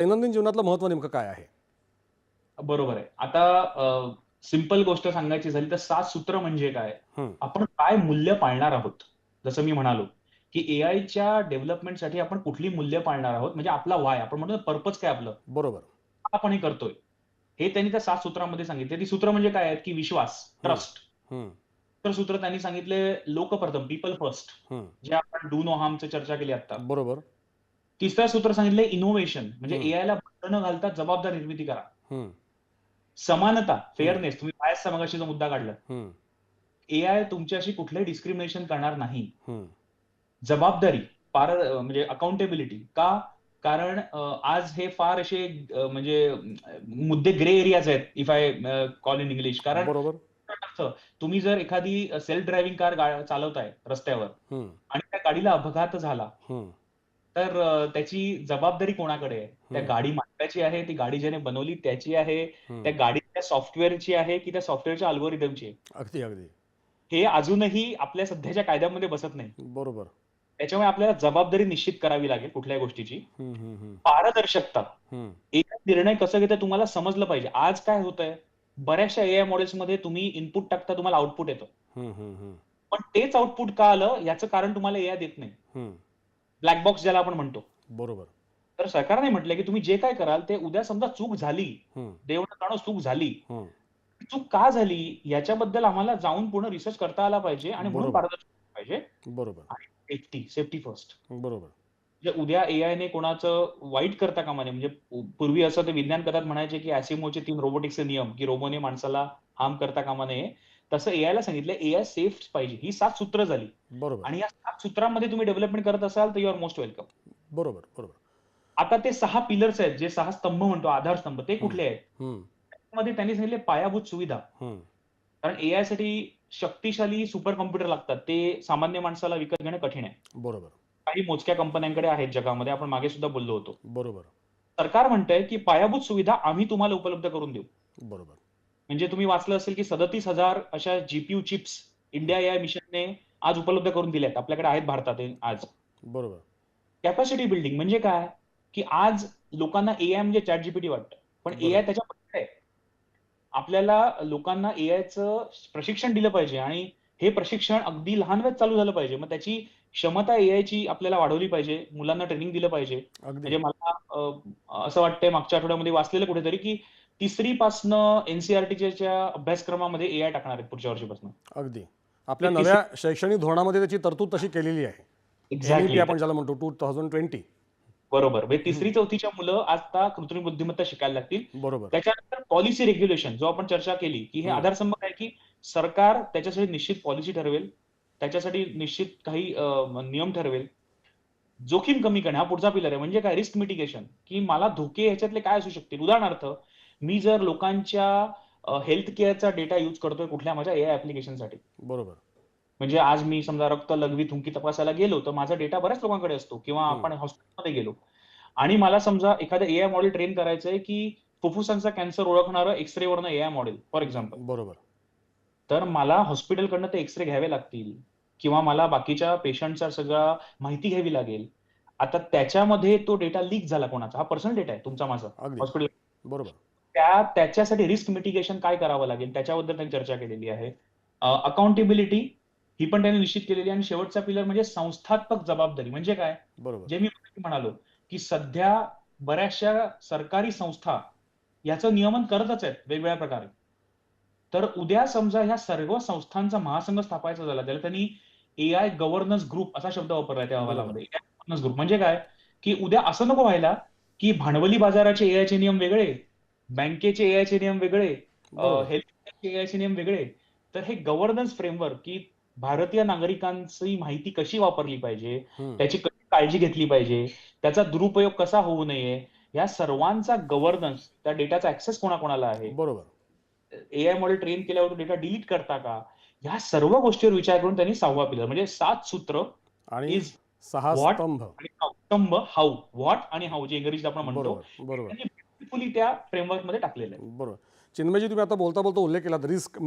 दैनंदिन जीवनातलं महत्त्व नेमकं काय आहे? बरोबर आहे. आता सिंपल गोष्ट सांगायची झाली तर सात सूत्र म्हणजे काय. आपण काय मूल्य पाळणार आहोत? जसं मी म्हणालो की एआयच्या डेव्हलपमेंटसाठी आपण कुठली मूल्य पाळणार आहोत? म्हणजे आपला वाय आपण म्हणतो पर्पज काय आपलं? बरोबर. आपण हे करतोय. हे त्यांनी त्या सात सूत्रामध्ये सांगितले. ती सूत्र म्हणजे काय आहेत? की विश्वास ट्रस्ट. तर सूत्र त्यांनी सांगितले लोकप्रथम पीपल फर्स्ट. जे आपण डू नो हार्मची चर्चा केली आता बरोबर. तिसरं सूत्र सांगितले इनोव्हेशन म्हणजे हम्म. एआय ला बंधन न घालता जबाबदार निर्मिती करा. समानता फेअरनेस तुम्ही बायसचा मगाशी जो मुद्दा काढला. एआय तुमच्याशी कुठलंही डिस्क्रिमिनेशन करणार नाही. जबाबदारी पार म्हणजे अकाउंटेबिलिटी का? कारण आज हे फार असे म्हणजे मुद्दे ग्रे एरियाज आहेत if I call in English कारण तुम्ही जर एखादी सेल्फ ड्रायव्हिंग कार चालवताय रस्त्यावर आणि त्या गाडीला अपघात झाला तर त्याची जबाबदारी कोणाकडे आहे? त्या. गाडी मालकाची आहे ती गाडी ज्याने बनवली त्याची आहे. त्या गाडीच्या सॉफ्टवेअरची आहे की त्या सॉफ्टवेअरच्या अल्गोरिदमची आहे? अगदी अगदी. हे अजूनही आपल्या सध्याच्या कायद्यामध्ये बसत नाही. बरोबर. त्याच्यामुळे आपल्याला जबाबदारी निश्चित करावी लागेल कुठल्याही गोष्टीची. पारदर्शकता. एक निर्णय कसं घेतं तुम्हाला समजलं पाहिजे. आज काय होतंय? बऱ्याचशा एआय मॉडेल्समध्ये तुम्ही इनपुट टाकता तुम्हाला आउटपुट येतं. पण तेच आउटपुट का आलं? याचं कारण तुम्हाला एआय देत नाही. ब्लॅक बॉक्स ज्याला आपण म्हणतो. बरोबर. तर सरकारने म्हटलंय की तुम्ही जे काय कराल ते उद्या समजा चूक झाली हम्म, देव न जाणो चूक झाली. चूक का झाली याच्याबद्दल आम्हाला जाऊन पूर्ण रिसर्च करता आला पाहिजे आणि म्हणून. पारदर्शक पाहिजे. बरोबर. सेफ्टी सेफ्टी फर्स्ट बरोबर. म्हणजे उद्या एआय ने कोणाचं वाईट करता कामा नये. म्हणजे पूर्वी असं ते विज्ञान कथात म्हणायचे की ऍसिमोचे तीन रोबोटिक्सचे नियम की रोबोने माणसाला हार्म करता कामा नये. तसं एआय ला सांगितलं एआय सेफ पाहिजे. ही सात सूत्र झाली. बरोबर. आणि या सात सूत्रांमध्ये तुम्ही डेव्हलपमेंट करत असाल तर यू आर मोस्ट वेलकम बरोबर बरोबर. आता ते सहा पिलर्स आहेत जे सहा स्तंभ म्हणतो आधारस्तंभ ते कुठले आहेत? त्यामध्ये त्यांनी सांगितले पायाभूत सुविधा. कारण एआयसाठी शक्तिशाली सुपर कम्प्युटर लागतात. ते सामान्य माणसाला विकत घेणं कठीण आहे. बरोबर. काही मोजक्या कंपन्यांकडे आहेत जगामध्ये आपण मागे सुद्धा बोललो होतो. बरोबर. सरकार म्हणतंय की पायाभूत सुविधा आम्ही तुम्हाला उपलब्ध करून देऊ. बरोबर. म्हणजे तुम्ही वाचलं असेल की सदतीस हजार अशा जीपीयू चिप्स इंडिया या मिशनने आज उपलब्ध करून दिल्यात. आपल्याकडे आहेत भारतात आज. बरोबर. कॅपॅसिटी बिल्डिंग म्हणजे काय? की आज लोकांना एआय म्हणजे चॅट जीपीटी वाटतं. पण. एआय त्याच्या आहे. आपल्याला लोकांना एआयचं प्रशिक्षण दिलं पाहिजे आणि हे प्रशिक्षण अगदी लहान वयात चालू झालं पाहिजे. मग त्याची क्षमता एआयची आपल्याला वाढवली पाहिजे. मुलांना ट्रेनिंग दिलं पाहिजे. म्हणजे मला असं वाटतंय मागच्या आठवड्यामध्ये वाचलेलं कुठेतरी की तिसरी पासनं एनसीआरटीच्या अभ्यासक्रमामध्ये एआय टाकणार आहेत पुढच्या वर्षीपासून. अगदी. आपल्या नव्या शैक्षणिक धोरणामध्ये त्याची तरतूद तशी केलेली आहे. एक्झॅक्टली NEP आपण ज्याला म्हणतो टू थाउजंड ट्वेंटी बरोबर. म्हणजे तिसरी चौथीच्या मुलं आता कृत्रिम बुद्धिमत्ता शिकायला लागतील. बरोबर. त्याच्यानंतर पॉलिसी रेग्युलेशन जो आपण चर्चा केली की हे. आधारस्तंभ आहे की सरकार त्याच्यासाठी निश्चित पॉलिसी ठरवेल त्याच्यासाठी निश्चित काही नियम ठरवेल. जोखीम कमी करणे हा पुढचा पिलर आहे. म्हणजे काय? रिस्क मिटिगेशन की मला धोके ह्याच्यातले काय असू शकतील? उदाहरणार्थ मी जर लोकांच्या हेल्थ केअरचा डेटा यूज करतोय कुठल्या माझ्या एआय ऍप्लिकेशनसाठी बरोबर. म्हणजे आज मी समजा रक्त लघवी थुंकी तपासायला गेलो तर माझा डेटा बऱ्याच लोकांकडे असतो किंवा. आपण हॉस्पिटलमध्ये गेलो. आणि मला समजा एखादं एआय मॉडेल ट्रेन करायचंय की फुफ्फुसांचा कॅन्सर ओळखणारं एक्सरे वरनं एआय मॉडेल फॉर एक्झाम्पल बरोबर. तर मला हॉस्पिटलकडनं ते एक्सरे घ्यावे लागतील किंवा मला बाकीच्या पेशंटचा सगळा माहिती घ्यावी लागेल. आता त्याच्यामध्ये तो डेटा लीक झाला कोणाचा? हा पर्सनल डेटा आहे तुमचा माझा. हॉस्पिटल बरोबर. त्या त्याच्यासाठी रिस्क मिटिगेशन काय करावं लागेल? त्याच्याबद्दल त्यांनी चर्चा केलेली आहे. अकाउंटेबिलिटी ही पण त्यांनी निश्चित केलेली आहे. आणि शेवटचा पिलर म्हणजे संस्थात्मक जबाबदारी. म्हणजे काय? जे मी म्हणालो की सध्या बऱ्याचशा सरकारी संस्था याचं नियमन करतच आहेत वेगवेगळ्या प्रकारे. तर उद्या समजा ह्या सर्व संस्थांचा महासंघ स्थापायचा झाला त्याला त्यांनी एआय गव्हर्नन्स ग्रुप असा शब्द वापरलाय त्या अहवालामध्ये. गव्हर्नन्स ग्रुप म्हणजे काय? की उद्या असं नको व्हायला की भांडवली बाजाराचे एआयचे नियम वेगळे बँकेचे एआयचे नियम वेगळे. हेल्थ एआयचे नियम वेगळे. तर हे गव्हर्नन्स फ्रेमवर्क की भारतीय नागरिकांची माहिती कशी वापरली पाहिजे. त्याची कशी काळजी घेतली पाहिजे त्याचा दुरुपयोग कसा होऊ नये या सर्वांचा गव्हर्नन्स त्या डेटाचा ऍक्सेस कोणाकोणाला आहे? बरोबर. एआय मॉडेल ट्रेन केल्यावर डेटा डिलीट करता का? ह्या सर्व गोष्टीवर विचार करून त्यांनी सहावा पिलर म्हणजे सात सूत्र आणि सहा स्तंभ. हाऊ व्हॉट आणि हाऊ जे इंग्रजीत आपण म्हणतो. बरोबर त्या फ्रेमवर्कमध्ये टाकलेलं आहे. बरोबर. चिन्मयजी तुम्ही आता बोलता बोलता उल्लेख केला रिस्क